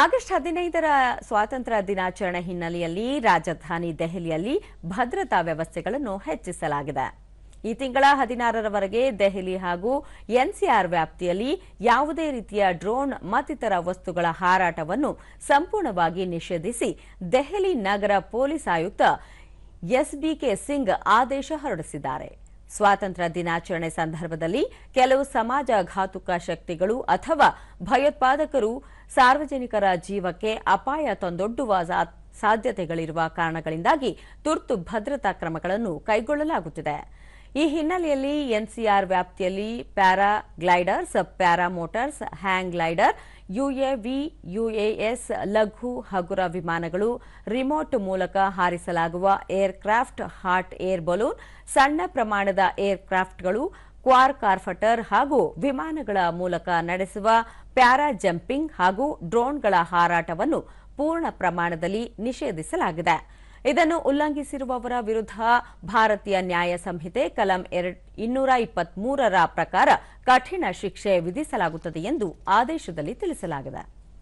August ಹದಿನೈದರ ಸ್ವಾತಂತ್ರ್ಯ ದಿನಾಚರಣೆ ಹಿನ್ನೆಲೆಯಲ್ಲಿ ರಾಜಧಾನಿ ದೆಹಲಿಯಲ್ಲಿ ಭದ್ರತಾ ವ್ಯವಸ್ಥೆಗಳನ್ನು ಹೆಚ್ಚಿಸಲಾಗಿದೆ. ಈ ತಿಂಗಳ ಹದಿನಾರರವರೆಗೆ ದೆಹಲಿ ಹಾಗೂ ಎನ್ಸಿಆರ್ ವ್ಯಾಪ್ತಿಯಲ್ಲಿ ಯಾವುದೇ ರೀತಿಯ ಡ್ರೋನ್ ಮತ್ತಿತರ ವಸ್ತುಗಳ ಹಾರಾಟವನ್ನು ಸಂಪೂರ್ಣವಾಗಿ ನಿಷೇಧಿಸಿ ದೆಹಲಿ ನಗರ ಪೊಲೀಸ್ ಆಯುಕ್ತ ಎಸ್ಬಿಕೆ ಸಿಂಗ್ ಆದೇಶ ಹೊರಡಿಸಿದ್ದಾರೆ. ಸ್ವಾತಂತ್ರ್ಯ ದಿನಾಚರಣೆ ಸಂದರ್ಭದಲ್ಲಿ ಕೆಲವು ಸಮಾಜ ಘಾತುಕ ಶಕ್ತಿಗಳು ಅಥವಾ ಭಯೋತ್ಪಾದಕರು ಸಾರ್ವಜನಿಕರ ಜೀವಕ್ಕೆ ಅಪಾಯ ತಂದೊಡ್ಡುವ ಸಾಧ್ಯತೆಗಳಿರುವ ಕಾರಣಗಳಿಂದಾಗಿ ತುರ್ತು ಭದ್ರತಾ ಕ್ರಮಗಳನ್ನು ಕೈಗೊಳ್ಳಲಾಗುತ್ತಿದೆ. ಈ ಹಿನ್ನೆಲೆಯಲ್ಲಿ ಎನ್ಸಿಆರ್ ವ್ಯಾಪ್ತಿಯಲ್ಲಿ paragliders paramotors hang glider UAV, UAS ಲಘು ಹಗುರ ವಿಮಾನಗಳು, ರಿಮೋಟ್ ಮೂಲಕ ಹಾರಿಸಲಾಗುವ ಏರ್ಕ್ರಾಫ್ಟ್ ಹಾಟ್ ಏರ್ ಬಲೂನ್, ಸಣ್ಣ ಪ್ರಮಾಣದ ಏರ್ಕ್ರಾಫ್ಟ್ಗಳು, ಕ್ವಾರ್ ಕಾರ್ಫಟರ್ ಹಾಗೂ ವಿಮಾನಗಳ ಮೂಲಕ ನಡೆಸುವ ಪ್ಯಾರಾ ಜಂಪಿಂಗ್ ಹಾಗೂ ಡ್ರೋನ್ಗಳ ಹಾರಾಟವನ್ನು ಪೂರ್ಣ ಪ್ರಮಾಣದಲ್ಲಿ ನಿಷೇಧಿಸಲಾಗಿದೆ. ಇದನ್ನು ಉಲ್ಲಂಘಿಸಿರುವವರ ವಿರುದ್ಧ ಭಾರತೀಯ ನ್ಯಾಯ ಸಂಹಿತೆ ಕಲಂ ಇನ್ನೂರ ಇಪ್ಪತ್ಮೂರರ ಪ್ರಕಾರ ಕಠಿಣ ಶಿಕ್ಷೆ ವಿಧಿಸಲಾಗುತ್ತದೆ ಎಂದು ಆದೇಶದಲ್ಲಿ ತಿಳಿಸಲಾಗಿದೆ.